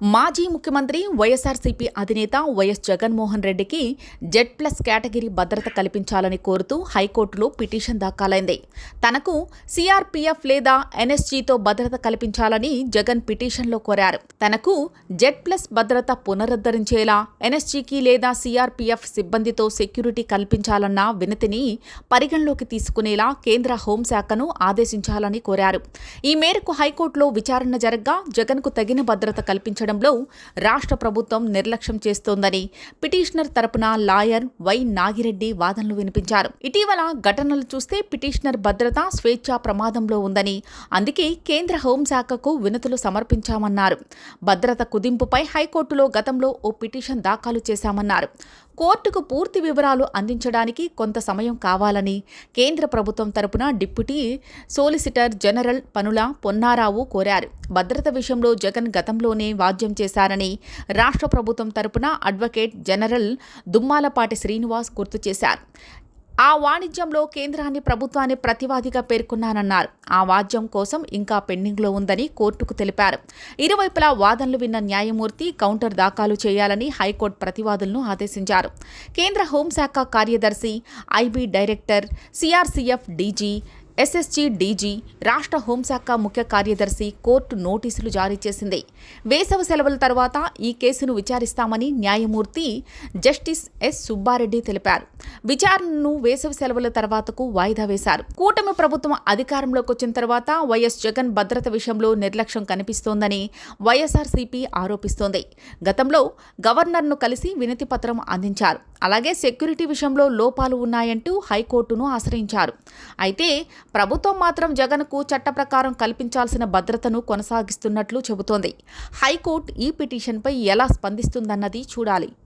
మాజీ ముఖ్యమంత్రి వైఎస్ఆర్సీపీ అధినేత వైఎస్ జగన్మోహన్ రెడ్డికి జెడ్ ప్లస్ కేటగిరీ భద్రత కల్పించాలని కోరుతూ హైకోర్టులో పిటిషన్ దాఖలైంది. తనకు సీఆర్పీఎఫ్ లేదా ఎన్ఎస్జీతో భద్రత కల్పించాలని జగన్ పిటిషన్లో కోరారు. తనకు జెడ్ ప్లస్ భద్రత పునరుద్ధరించేలా ఎన్ఎస్జీకి లేదా సీఆర్పీఎఫ్ సిబ్బందితో సెక్యూరిటీ కల్పించాలన్న వినతిని పరిగణలోకి తీసుకునేలా కేంద్ర హోంశాఖను ఆదేశించాలని కోరారు. ఈ మేరకు హైకోర్టులో విచారణ జరగ్గా జగన్కు తగిన భద్రత కల్పించడంలో రాష్ట్ర ప్రభుత్వం నిర్లక్ష్యం చేస్తోందని పిటిషనర్ తరపున లాయర్ వై నాగిరెడ్డి వాదనలు వినిపించారు. ఇటీవల ఘటనలు చూస్తే పిటిషనర్ భద్రత స్వేచ్ఛా ప్రమాదంలో ఉందని అందుకే కేంద్ర హోంశాఖకు వినతులు సమర్పించామన్నారు. భద్రత కుదింపుపై హైకోర్టులో గతంలో ఓ పిటిషన్ దాఖలు చేశామన్నారు. కోర్టుకు పూర్తి వివరాలు అందించడానికి కొంత సమయం కావాలని కేంద్ర ప్రభుత్వం తరపున డిప్యూటీ సోలిసిటర్ జనరల్ పనుల పొన్నారావు కోరారు. భద్రత విషయంలో జగన్ గతంలోనే వాద్యం చేశారని రాష్ట్ర ప్రభుత్వం తరపున అడ్వకేట్ జనరల్ దుమ్మాలపాటి శ్రీనివాస్ గుర్తు చేశారు. ఆ వాణిజ్యంలో కేంద్రాన్ని ప్రభుత్వాన్ని ప్రతివాదిగా పేర్కొన్నానన్నారు. ఆ వాద్యం కోసం ఇంకా పెండింగ్లో ఉందని కోర్టుకు తెలిపారు. ఇరువైపులా వాదనలు విన్న న్యాయమూర్తి కౌంటర్ దాఖలు చేయాలని హైకోర్టు ప్రతివాదులను ఆదేశించారు. కేంద్ర హోంశాఖ కార్యదర్శి IB director CRPF DG SSG DG రాష్ట్ర హోంశాఖ ముఖ్య కార్యదర్శి కోర్టు నోటీసులు జారీ చేసింది. వేసవి సెలవుల తర్వాత ఈ కేసును విచారిస్తామని న్యాయమూర్తి జస్టిస్ ఎస్ సుబ్బారెడ్డి తెలిపారు. విచారణను వేసవి సెలవుల తర్వాతకు వాయిదా వేశారు. కూటమి ప్రభుత్వం అధికారంలోకి వచ్చిన తర్వాత వైఎస్ జగన్ భద్రత విషయంలో నిర్లక్ష్యం కనిపిస్తోందని వైఎస్ఆర్సీపీ ఆరోపిస్తోంది. గతంలో గవర్నర్ను కలిసి వినతి పత్రం అందించారు. అలాగే సెక్యూరిటీ విషయంలో లోపాలు ఉన్నాయంటూ హైకోర్టును ఆశ్రయించారు. అయితే ప్రభుత్వం మాత్రం జగన్కు చట్ట ప్రకారం కల్పించాల్సిన భద్రతను కొనసాగిస్తున్నట్లు చెబుతోంది. హైకోర్టు ఈ పిటిషన్పై ఎలా స్పందిస్తుందన్నది చూడాలి.